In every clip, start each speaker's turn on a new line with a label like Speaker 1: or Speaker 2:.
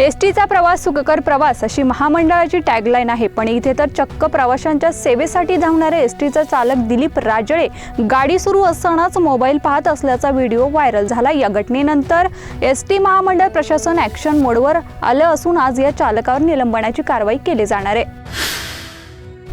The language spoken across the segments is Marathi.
Speaker 1: एसटीचा प्रवास सुखकर प्रवास अशी महामंडळाची टॅगलाईन आहे. पण इथे तर चक्क प्रवाशांच्या सेवेसाठी धावणारे एसटीचा चालक दिलीप राजळे गाडी सुरू असतानाच मोबाईल पाहत असल्याचा व्हिडिओ व्हायरल झाला. या घटनेनंतर एस टी महामंडळ प्रशासन ॲक्शन मोडवर आलं असून आज या चालकावर निलंबनाची कारवाई केली जाणार आहे.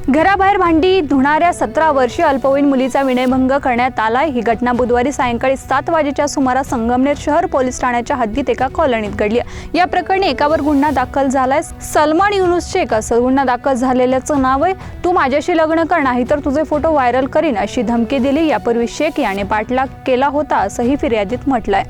Speaker 1: घराबाहेर भांडी धुणाऱ्या सतरा वर्षीय अल्पवयीन मुलीचा विनयभंग करण्यात आला ही घटना बुधवारी सायंकाळी सात वाजेच्या सुमारास संगमनेर शहर पोलीस ठाण्याच्या हद्दीत एका कॉलनीत घडली या प्रकरणी एकावर गुन्हा दाखल झालाय. सलमान युनुस शेख असं गुन्हा दाखल झालेल्याचं नाव आहे. तू माझ्याशी लग्न कर नाही तर तुझे फोटो व्हायरल करीन अशी धमकी दिली. यापूर्वी शेख याने पाठलाग केला होता असंही फिर्यादीत म्हटलंय.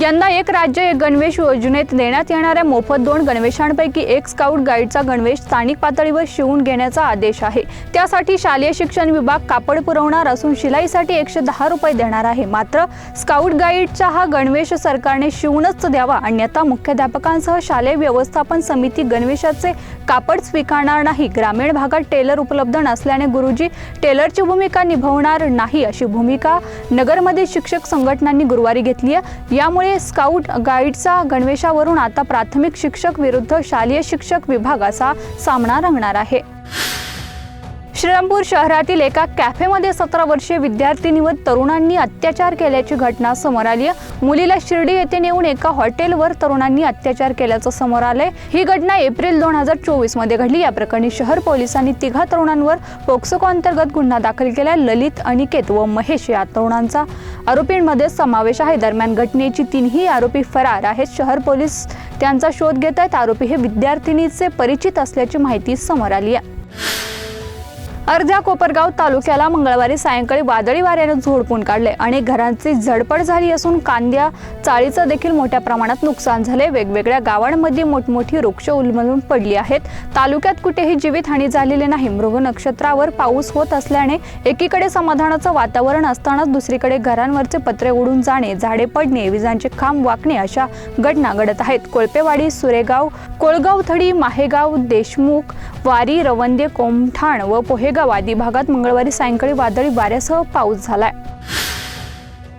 Speaker 1: यंदा एक राज्य एक गणवेश योजनेत देण्यात येणाऱ्या मोफत दोन गणवेशांपैकी एक स्काउट गाईडचा गणवेश स्थानिक पातळीवर शिवून घेण्याचा आदेश आहे. त्यासाठी शालेय शिक्षण विभाग कापड पुरवणार असून शिलाईसाठी एकशे दहा रुपये देणार आहे. मात्र स्काउट गाईडचा हा गणवेश सरकारने शिवूनच द्यावा अन्यथा मुख्याध्यापकांसह शालेय व्यवस्थापन समिती गणवेशाचे कापड स्वीकारणार नाही. ग्रामीण भागात टेलर उपलब्ध नसल्याने गुरुजी टेलरची भूमिका निभवणार नाही अशी भूमिका नगरमध्ये शिक्षक संघटनांनी गुरुवारी घेतली आहे. यामुळे स्काउट गाईडचा गणवेशावरून आता प्राथमिक शिक्षक विरुद्ध शालेय शिक्षक विभागाचा सामना रंगणार आहे. श्रीरामपूर शहरातील एका कॅफेमध्ये सतरा वर्षीय विद्यार्थिनीवर तरुणांनी अत्याचार केल्याची घटना समोर आली आहे. मुलीला शिर्डी येथे नेऊन एका हॉटेलवर तरुणांनी अत्याचार केल्याचं समोर आलंय. ही घटना एप्रिल दोन हजार चोवीसमध्ये घडली. या प्रकरणी शहर पोलिसांनी तिघा तरुणांवर पोक्सोको अंतर्गत गुन्हा दाखल केला ललित अनिकेत व महेश या तरुणांचा आरोपींमध्ये समावेश आहे. दरम्यान घटनेची तीनही आरोपी फरार आहेत. शहर पोलीस त्यांचा शोध घेत आहेत आरोपी हे विद्यार्थिनीचे परिचित असल्याची माहिती समोर आली आहे. अर्ध्या कोपरगाव तालुक्याला मंगळवारी सायंकाळी वादळी वाऱ्यानं झोडपून काढले अनेक घरांची झडपड झाली असून कांद्या चाळीचं देखील मोठ्या प्रमाणात नुकसान झाले. वेगवेगळ्या गावांमध्ये मोठमोठी वृक्ष उलमलून पडली आहेत. तालुक्यात कुठेही जीवितहानी झालेली नाही. मृग नक्षत्रावर पाऊस होत असल्याने एकीकडे समाधानाचं वातावरण असतानाच दुसरीकडे घरांवरचे पत्रे उडून जाणे झाडे पडणे विजांचे खांब वाकणे अशा घटना घडत आहेत. कोळपेवाडी सुरेगाव कोळगावथडी माहेगाव देशमुख वारी रवंदे कोमठाण व पोहेगाव आदी भागात मंगळवारी सायंकाळी वादळी वाऱ्यासह पाऊस झालाय.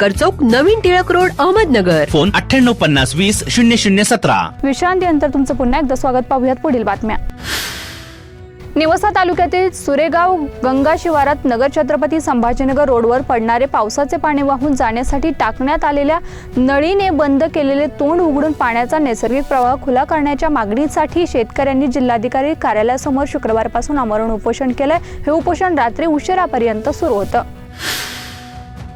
Speaker 2: सक्कर चौक नवीन टिळक रोड अहमदनगर.
Speaker 3: फोन अठ्ठ्याण्णव पन्नास वीस शून्य शून्य सतरा.
Speaker 1: विश्रांतीनंतर तुमचं पुन्हा एकदा स्वागत पाहूयात. पुढील बातम्या. निवसा तालुक्यातील सुरेगाव गंगा शिवारात नगर छत्रपती संभाजीनगर रोडवर पडणारे पावसाचे पाणी वाहून जाण्यासाठी टाकण्यात आलेल्या नळीने बंद केलेले तोंड उघडून पाण्याचा नैसर्गिक प्रवाह खुला करण्याच्या मागणीसाठी शेतकऱ्यांनी जिल्हाधिकारी कार्यालयासमोर शुक्रवारपासून आमरण उपोषण केलंय. हे उपोषण रात्री उशिरापर्यंत सुरू होतं.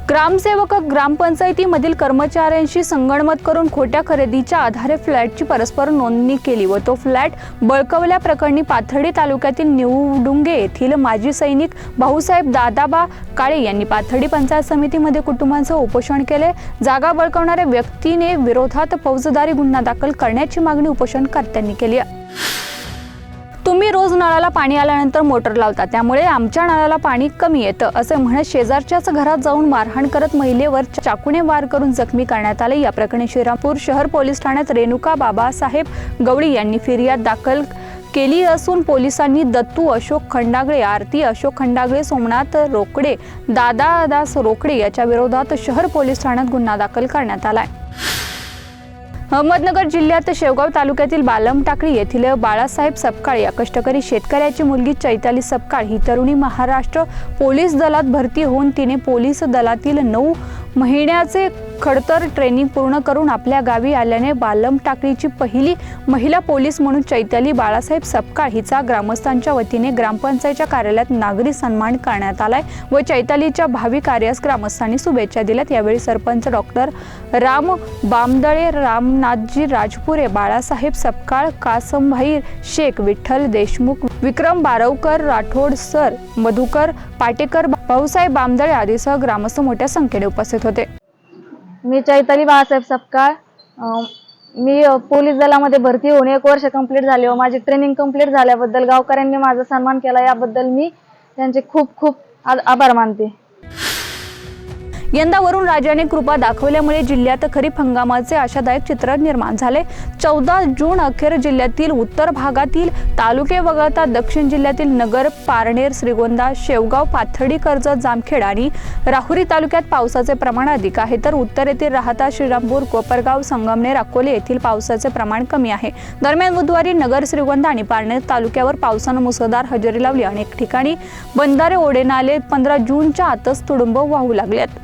Speaker 1: ग्रामसेवक ग्रामपंचायतीमधील कर्मचाऱ्यांशी संगणमत करून खोट्या खरेदीच्या आधारे फ्लॅटची परस्पर नोंदणी केली व तो फ्लॅट बळकवल्याप्रकरणी पाथर्डी तालुक्यातील निवडुंगे येथील माजी सैनिक भाऊसाहेब दादाबा काळे यांनी पाथर्डी पंचायत समितीमध्ये कुटुंबांसह उपोषण केले. जागा बळकवणाऱ्या व्यक्तीने विरोधात फौजदारी गुन्हा दाखल करण्याची मागणी उपोषणकर्त्यांनी केली आहे. तुम्ही रोज नळाला पाणी आल्यानंतर मोटर लावता त्यामुळे आमच्या नळाला पाणी कमी येतं असे म्हणत शेजारच्याच घरात जाऊन मारहाण करत महिलेवर चाकूने वार करून जखमी करण्यात आले. या प्रकरणी श्रीरामपूर शहर पोलीस ठाण्यात रेणुका बाबासाहेब गवळी यांनी फिर्याद दाखल केली असून पोलिसांनी दत्तू अशोक खंडागळे आरती अशोक खंडागळे सोमनाथ रोकडे दादादास रोकडे याच्या विरोधात शहर पोलीस ठाण्यात गुन्हा दाखल करण्यात आलाय. अहमदनगर जिल्ह्यात शेवगाव तालुक्यातील बालम टाकळी येथील बाळासाहेब सपकाळ या कष्टकरी शेतकऱ्याची मुलगी चैताली सपकाळ ही तरुणी महाराष्ट्र पोलीस दलात भरती होऊन तिने पोलीस दलातील नऊ महिन्याचे खडतर ट्रेनिंग पूर्ण करून आपल्या गावी आल्याने बालम टाकळीची पहिली महिला पोलीस म्हणून चैताली बाळासाहेब सपकाळ हिचा ग्रामस्थांच्या वतीने ग्रामपंचायतच्या कार्यालयात नागरी सन्मान करण्यात आलाय व चैतालीच्या भावी कार्यास ग्रामस्थांनी शुभेच्छा दिल्यात. यावेळी सरपंच डॉक्टर राम बामदळे रामनाथजी राजपुरे बाळासाहेब सपकाळ कासमभाई शेख विठ्ठल देशमुख विक्रम बारवकर राठोड सर मधुकर पाटेकर भाऊसाहेब बामदळे आदीसह ग्रामस्थ मोठ्या संख्येने उपस्थित होते.
Speaker 4: मी चैताली बाळासाहेब सपकाळ. मी पोलीस दलामध्ये भरती होऊन एक वर्ष कंप्लीट झाले. व माझी ट्रेनिंग कंप्लीट झाल्याबद्दल गावकऱ्यांनी माझा सन्मान केला. याबद्दल मी त्यांचे खूप खूप आभार मानते.
Speaker 1: यंदा वरून राजाने कृपा दाखवल्यामुळे जिल्ह्यात खरीप हंगामाचे आशादायक चित्र निर्माण झाले. चौदा जून अखेर जिल्ह्यातील उत्तर भागातील तालुके वगळता दक्षिण जिल्ह्यातील नगर पारनेर श्रीगोंदा शेवगाव पाथर्डी कर्जत जामखेड आणि राहुरी तालुक्यात पावसाचे प्रमाण अधिक आहे. तर उत्तर येथील राहता श्रीरामपूर कोपरगाव संगमनेर अकोले येथील पावसाचे प्रमाण कमी आहे. दरम्यान बुधवारी नगर श्रीगोंदा आणि पारनेर तालुक्यावर पावसानं मुसळधार हजेरी लावली. अनेक ठिकाणी बंधारे ओढे नाले पंधरा जूनच्या आतच तुडुंब वाहू लागल्यात